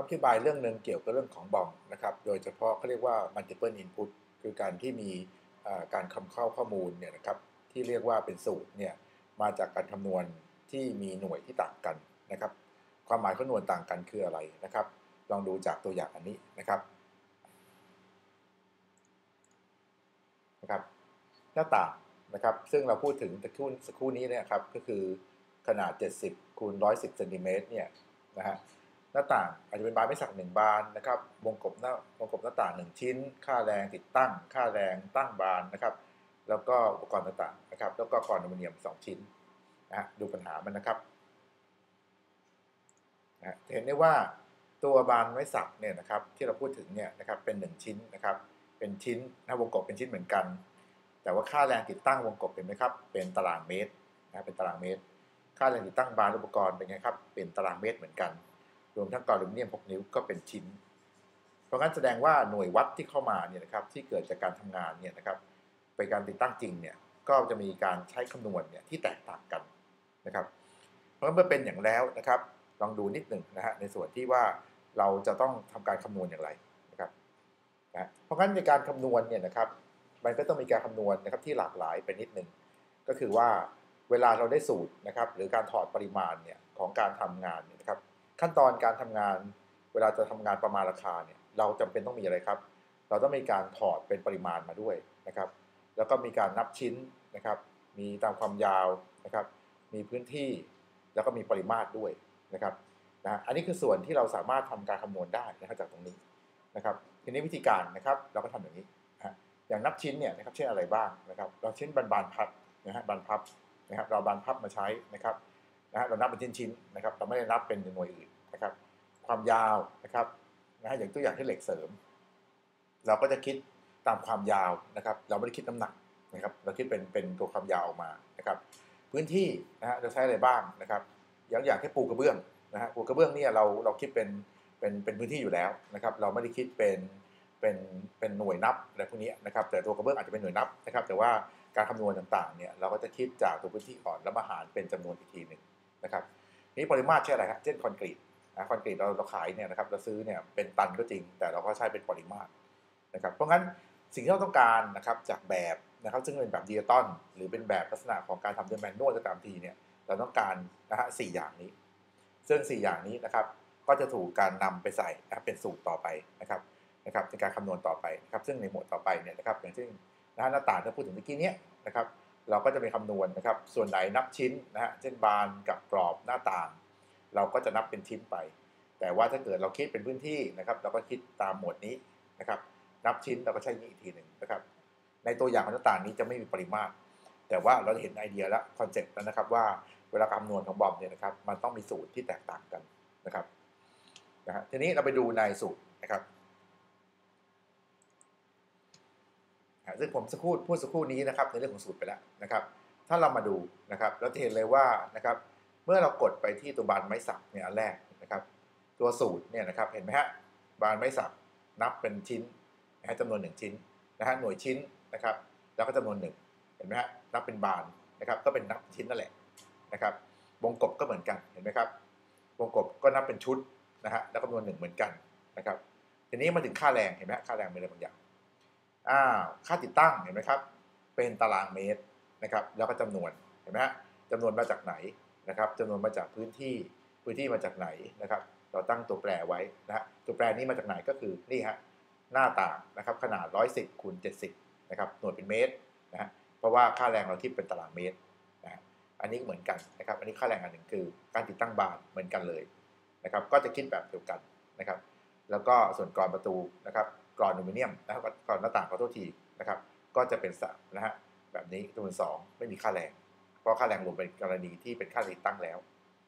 คำอธิบายเรื่องหนึ่งเกี่ยวกับเรื่องของบอมนะครับ โดยเฉพาะเขาเรียกว่า multiple input คือการที่มีการคำเข้าข้อมูลเนี่ยนะครับที่เรียกว่าเป็นสูตรเนี่ยมาจากการคำนวณที่มีหน่วยที่ต่างกันนะครับ ความหมายของหน่วยต่างกันคืออะไรนะครับ ลองดูจากตัวอย่างอันนี้นะครับนะครับหน้าต่างนะครับ ซึ่งเราพูดถึงตะคุ่สักครู่นี้เนี่ยครับก็คือขนาด 70คูณ110เซนติเมตรเนี่ยนะฮะ หน้าต่างอาจจะเป็นบานไม่สักหนึ่งบานนะครับ วงกบหน้าวงกบหน้าต่าง1ชิ้น ค่าแรงติดตั้ง ค่าแรงตั้งบานนะครับ แล้วก็อุปกรณ์ต่างๆนะครับ แล้วก็กรอลูมิเนียม 2 ชิ้นนะดูปัญหามันนะครับนะเห็นได้ว่าตัวบานไม้สักเนี่ยนะครับที่เราพูดถึงเนี่ยนะครับเป็น 1 ชิ้นนะครับ เป็นชิ้นนะวงกบเป็นชิ้นเหมือนกัน แต่ว่าค่าแรงติดตั้งวงกบเป็นไหมครับ เป็นตารางเมตรนะเป็นตารางเมตร ค่าแรงติดตั้งบานอุปกรณ์เป็นไงครับ เป็นตารางเมตรเหมือนกัน รวมทั้งกอลูมิเนียม 6 นิ้วก็เป็นชิ้น เพราะงั้นแสดงว่าหน่วยวัดที่เข้ามาเนี่ยนะครับที่เกิดจากการทำงานเนี่ยนะครับไปการติดตั้งจริงเนี่ยก็จะมีการใช้คำนวณเนี่ยที่แตกต่างกันนะครับ เพราะเมื่อเป็นอย่างแล้วนะครับลองดูนิดหนึ่งนะฮะในส่วนที่ว่าเราจะต้องทำการคำนวณอย่างไรนะครับนะเพราะงั้นในการคำนวณเนี่ยนะครับมันก็ต้องมีการคำนวณนะครับที่หลากหลายไปนิดหนึ่งก็คือว่าเวลาเราได้สูตรนะครับหรือการถอดปริมาณเนี่ยของการทำงานเนี่ยนะครับ ขั้นตอนการทำงาน เวลาจะทำงานประมาณราคาเนี่ยเราจำเป็นต้องมีอะไรครับ เราต้องมีการถอดเป็นปริมาณมาด้วยนะครับ แล้วก็มีการนับชิ้นนะครับ มีตามความยาวนะครับ มีพื้นที่แล้วก็มีปริมาตรด้วยนะครับนะอันนี้คือส่วนที่เราสามารถทำการคำนวณได้นะครับจากตรงนี้นะครับทีนี้วิธีการนะครับเราก็ทำอย่างนี้นะอย่างนับชิ้นเนี่ยนะครับเช่นอะไรบ้างนะครับ เราเช่นบานบานพับนะฮะบานพับนะครับ เราบานพับมาใช้นะครับ นะฮะเรานับเป็นชิ้นๆนะครับเราไม่ได้นับเป็นหน่วยอื่นนะครับ ความยาวนะครับนะฮะอย่างตัวอย่างที่เหล็กเสริม เราก็จะคิดตามความยาวนะครับ เราไม่ได้คิดน้ำหนักนะครับ เราคิดเป็นเป็นตัวความยาวออกมานะครับ พื้นที่นะฮะเราใช้อะไรบ้างนะครับอย่างอย่างที่ปูกระเบื้องนะฮะปูกระเบื้องเนี่ยเราเราคิดเป็นเป็นเป็นพื้นที่อยู่แล้วนะครับ เราไม่ได้คิดเป็นเป็นเป็นหน่วยนับอะไรพวกนี้นะครับ แต่ตัวกระเบื้องอาจจะเป็นหน่วยนับนะครับ แต่ว่าการคำนวณต่างๆเนี่ยเราก็จะคิดจากตัวพื้นที่ก่อนแล้วมาหารเป็นจำนวนอีกทีหนึ่ง นะครับนี้ปริมาตรใช่อะไรครับเช่นคอนกรีตนะคอนกรีตเราเราขายเนี่ยนะครับเราซื้อเนี่ยเป็นตันก็จริง แต่เราก็ใช้เป็นปริมาตรนะครับเพราะงั้นสิ่งที่เราต้องการนะครับจากแบบนะครับซึ่งเป็นแบบดิจิตอลหรือเป็นแบบลักษณะของการทำด้วยแมนนวลก็ตามทีเนี่ยเราต้องการนะฮะสอย่างนี้ ซึ่ง 4 อย่างนี้นะครับก็จะถูกการนำไปใส่นะครับเป็นสูตรต่อไปนะครับนะครับในการคำนวณต่อไปนะครับซึ่งในหมวดต่อไปเนี่ยนะครับอย่างเช่นนะฮะหน้าต่างที่พูดถึงเมื่อกี้เนี้นะครับ เราก็จะมีคำนวณนะครับ ส่วนไหนนับชิ้นนะฮะเช่นบานกับกรอบหน้าต่าง เราก็จะนับเป็นชิ้นไป แต่ว่าถ้าเกิดเราคิดเป็นพื้นที่นะครับ เราก็คิดตามหมวดนี้นะครับ นับชิ้นเราก็ใช้นี้อีกทีหนึ่งนะครับ ในตัวอย่างของหน้าต่างนี้จะไม่มีปริมาตรแต่ว่าเราเห็นไอเดียและคอนเซ็ปต์แล้วนะครับว่าเวลาคำนวณของบอมเนี่ยนะครับ มันต้องมีสูตรที่แตกต่างกันนะครับนะฮะทีนี้เราไปดูในสูตรนะครับ ซึ่งผมสักครู่พูดสักครู่นี้นะครับในเรื่องของสูตรไปแล้วนะครับ ถ้าเรามาดูนะครับเราจะเห็นเลยว่านะครับเมื่อเรากดไปที่ตัวบานไม้สักเนี่ยอันแรกนะครับตัวสูตรเนี่ยนะครับเห็นไหมฮะบานไม้สักนับเป็นชิ้นนะฮะจำนวนหนึ่งชิ้นนะฮะหน่วยชิ้นนะครับแล้วก็จำนวนหนึ่งเห็นไหมฮะนับเป็นบานนะครับก็เป็นนับชิ้นนั่นแหละนะครับวงกบก็เหมือนกันเห็นไหมครับวงกบก็นับเป็นชุดนะฮะแล้วจำนวนหนึ่งเหมือนกันนะครับทีนี้มาถึงค่าแรงเห็นไหมฮะค่าแรงเป็นอะไรบางอย่าง อ่าค่าติดตั้งเห็นไหมครับ เป็นตารางเมตรนะครับ แล้วก็จำนวนเห็นไหมฮะจำนวนมาจากไหนนะครับจำนวนมาจากพื้นที่พื้นที่มาจากไหนนะครับ เราตั้งตัวแปรไว้นะฮะตัวแปรนี้มาจากไหนก็คือนี่ฮะหน้าต่างนะครับขนาด 110คูณ70นะครับหน่วยเป็นเมตรนะฮะเพราะว่าค่าแรงเราคิดเป็นตารางเมตรนะอันนี้เหมือนกันนะครับ อันนี้ค่าแรงอันหนึ่งคือ การติดตั้งบานเหมือนกันเลยนะครับ ก็จะคิดแบบเดียวกันนะครับ แล้วก็ส่วนกรอนประตูนะครับ กรอนอลูมิเนียมนะครับกรอนหน้าต่างขอโทษทีนะครับ ก็จะเป็นสามนะฮะแบบนี้จำนวนสองไม่มีค่าแรง เพราะค่าแรงรวมเป็นกรณีที่เป็นค่าติดตั้งแล้ว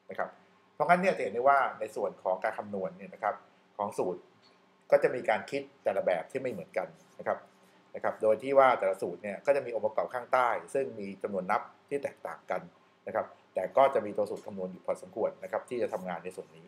นะครับ เพราะงั้นเนี่ยจะเห็นได้ว่าในส่วนของการคำนวณเนี่ยนะครับของสูตรก็จะมีการคิดแต่ละแบบที่ไม่เหมือนกันนะครับนะครับ โดยที่ว่าแต่ละสูตรเนี่ยก็จะมีองค์ประกอบข้างใต้ ซึ่งมีจำนวนนับที่แตกต่างกันนะครับ แต่ก็จะมีตัวสูตรคำนวณอยู่พอสมควรนะครับที่จะทำงานในส่วนนี้